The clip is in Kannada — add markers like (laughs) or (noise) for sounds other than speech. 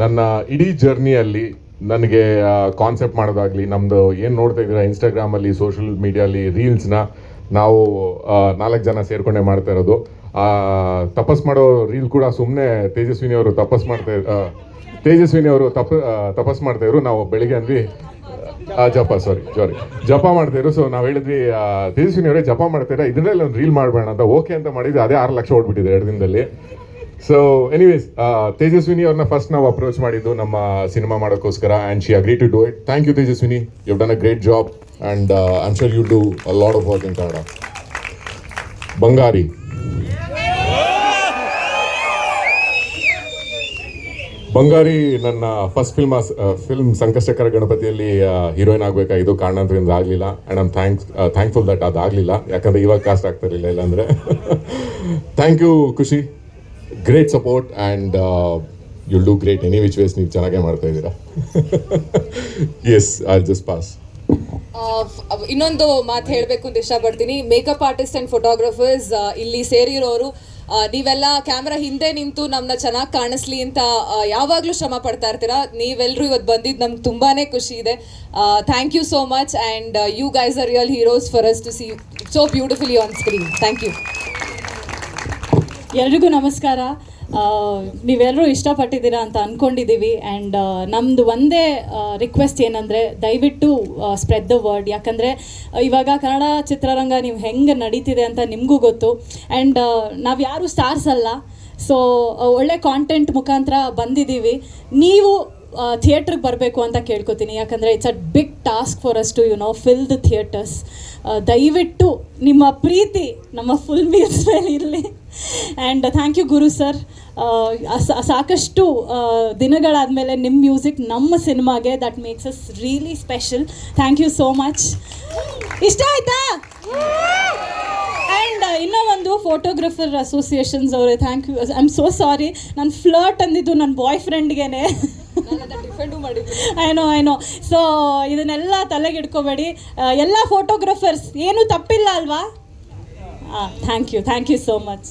ನನ್ನ ಇಡೀ ಜರ್ನಿಯಲ್ಲಿ ನನಗೆ ಕಾನ್ಸೆಪ್ಟ್ ಮಾಡೋದಾಗ್ಲಿ, ನಮ್ದು ಏನು ನೋಡ್ತಾ ಇದ್ದೀರಾ ಇನ್ಸ್ಟಾಗ್ರಾಮಲ್ಲಿ ಸೋಷಿಯಲ್ ಮೀಡಿಯಲ್ಲಿ ರೀಲ್ಸ್ನ ನಾವು ನಾಲ್ಕು ಜನ ಸೇರ್ಕೊಂಡೇ ಮಾಡ್ತಾ ಇರೋದು. ತಪಸ್ ಮಾಡೋ ರೀಲ್ ಕೂಡ ಸುಮ್ಮನೆ ತೇಜಸ್ವಿನಿ ಅವರು ತಪಸ್ ಮಾಡ್ತಾ ತೇಜಸ್ವಿನಿ ಅವರು ತಪ ತಪಸ್ ಮಾಡ್ತಾ ಇದ್ರು. ನಾವು ಬೆಳಿಗ್ಗೆ ಅಂದ್ವಿ ಜಪ ಸಾರಿ ಸಾರಿ ಜಪ ಮಾಡ್ತಾ ಇದ್ರು. ಸೊ ನಾವು ಹೇಳಿದ್ವಿ ತೇಜಸ್ವಿನಿ ಅವರೇ ಜಪ ಮಾಡ್ತೀರಾ ಇದನ್ನೆಲ್ಲ ಒಂದು ರೀಲ್ ಮಾಡಬೇಡ ಅಂತ. ಓಕೆ ಅಂತ ಮಾಡಿದ್ವಿ ಅದೇ ಆರು ಲಕ್ಷ ಓಡ್ಬಿಟ್ಟಿದೆ ಎರಡು ದಿನದಲ್ಲಿ. ಸೊ ಎನಿವೇಸ್ ತೇಜಸ್ವಿನಿ ಅವ್ರನ್ನ ಫಸ್ಟ್ ನಾವು ಅಪ್ರೋಚ್ ಮಾಡಿದ್ದು ನಮ್ಮ ಸಿನಿಮಾ ಮಾಡೋಕ್ಕೋಸ್ಕರ and she agree to do it thank you Tejaswini. You done a great job and I'm sure you do a lot of work in Kannada ಬಂಗಾರಿ ಬಂಗಾರಿ ನನ್ನ ಫಸ್ಟ್ ಫಿಲ್ಮ್ ಫಿಲ್ಮ್ ಸಂಕಷ್ಟಕರ ಗಣಪತಿಯಲ್ಲಿ ಹೀರೋಯಿನ್ ಆಗಬೇಕಾಗಿದ್ದು ಕಾರಣದ್ರಿಂದ ಆಗಲಿಲ್ಲ. And I'm thanks thankful that ಅದಾಗಲಿಲ್ಲ. ಯಾಕಂದರೆ ಇವಾಗ ಕಾಸ್ಟ್ ಆಗ್ತಾ ಇರಲಿಲ್ಲ, ಇಲ್ಲಾಂದರೆ. ಥ್ಯಾಂಕ್ (laughs) ಯು ಖುಷಿ. Great support and you do great any which ways ನೀವು ಚೆನ್ನಾಗೇ ಮಾಡ್ತಾ ಇದ್ದೀರಾ? ಎಸ್ ಐ ಜಸ್ಟ್ ಪಾಸ್ ಇನ್ನೊಂದು ಮಾತು ಹೇಳಬೇಕು ಅಂತ ಇಷ್ಟಪಡ್ತೀನಿ. ಮೇಕಪ್ ಆರ್ಟಿಸ್ಟ್ ಆ್ಯಂಡ್ ಫೋಟೋಗ್ರಫರ್ಸ್ ಇಲ್ಲಿ ಸೇರಿರೋರು ಆ, ನೀವೆಲ್ಲ ಕ್ಯಾಮ್ರಾ ಹಿಂದೆ ನಿಂತು ನಮ್ಮನ್ನ ಚೆನ್ನಾಗಿ ಕಾಣಿಸ್ಲಿ ಅಂತ ಯಾವಾಗಲೂ ಯಾವಾಗ್ಲೂ ಶ್ರಮ ಪಡ್ತಾ ಇರ್ತೀರಾ? ನೀವೆಲ್ಲರೂ ಇವತ್ತು ಬಂದಿದ್ದು ನಮ್ಗೆ ತುಂಬಾ ಖುಷಿ ಇದೆ. Thank you so much and you guys are real heroes for us to see so beautifully on screen thank you ಎಲ್ರಿಗೂ ನಮಸ್ಕಾರ. ನೀವೆಲ್ಲರೂ ಇಷ್ಟಪಟ್ಟಿದ್ದೀರಾ ಅಂತ ಅಂದ್ಕೊಂಡಿದ್ದೀವಿ ಆ್ಯಂಡ್ ನಮ್ಮದು ಒಂದೇ ರಿಕ್ವೆಸ್ಟ್ ಏನಂದರೆ ದಯವಿಟ್ಟು ಸ್ಪ್ರೆಡ್ ದ ವರ್ಡ್ ಯಾಕಂದರೆ, ಇವಾಗ ಕನ್ನಡ ಚಿತ್ರರಂಗ ನೀವು ಹೆಂಗೆ ನಡೀತಿದೆ ಅಂತ ನಿಮಗೂ ಗೊತ್ತು. ಆ್ಯಂಡ್ ನಾವು ಯಾರು ಸ್ಟಾರ್ಸ್ ಅಲ್ಲ. ಸೊ ಒಳ್ಳೆ ಕಾಂಟೆಂಟ್ ಮುಖಾಂತರ ಬಂದಿದ್ದೀವಿ. ನೀವು ಥಿಯೇಟ್ರಿಗೆ ಬರಬೇಕು ಅಂತ ಕೇಳ್ಕೊತೀನಿ. ಯಾಕಂದರೆ it's a big task for us to you know fill the theatres ದಯವಿಟ್ಟು ನಿಮ್ಮ ಪ್ರೀತಿ ನಮ್ಮ ಫುಲ್ ಮೀಲ್ಸ್ (laughs) ಮೇಲೆ ಇರಲಿ. And thank you Guru sir ಸಾಕಷ್ಟು ದಿನಗಳಾದಮೇಲೆ ನಿಮ್ಮ ಮ್ಯೂಸಿಕ್ ನಮ್ಮ ಸಿನಿಮಾಗೆ that makes us really special thank you so much ಇಷ್ಟ ಆಯ್ತಾ? ಆ್ಯಂಡ್ ಇನ್ನೂ ಒಂದು ಫೋಟೋಗ್ರಫರ್ ಅಸೋಸಿಯೇಷನ್ಸ್ ಅವರೇ thank you I am so sorry ನನ್ನ ಫ್ಲರ್ಟ್ ಅಂದಿದ್ದು ನನ್ನ ಬಾಯ್ ಫ್ರೆಂಡ್ಗೇನೆ I know I know so ಇದನ್ನೆಲ್ಲ ತಲೆಗೆ ಇಟ್ಕೋಬೇಡಿ ಎಲ್ಲ ಫೋಟೋಗ್ರಫರ್ಸ್ ಏನೂ ತಪ್ಪಿಲ್ಲ ಅಲ್ವಾ? Thank you thank you so much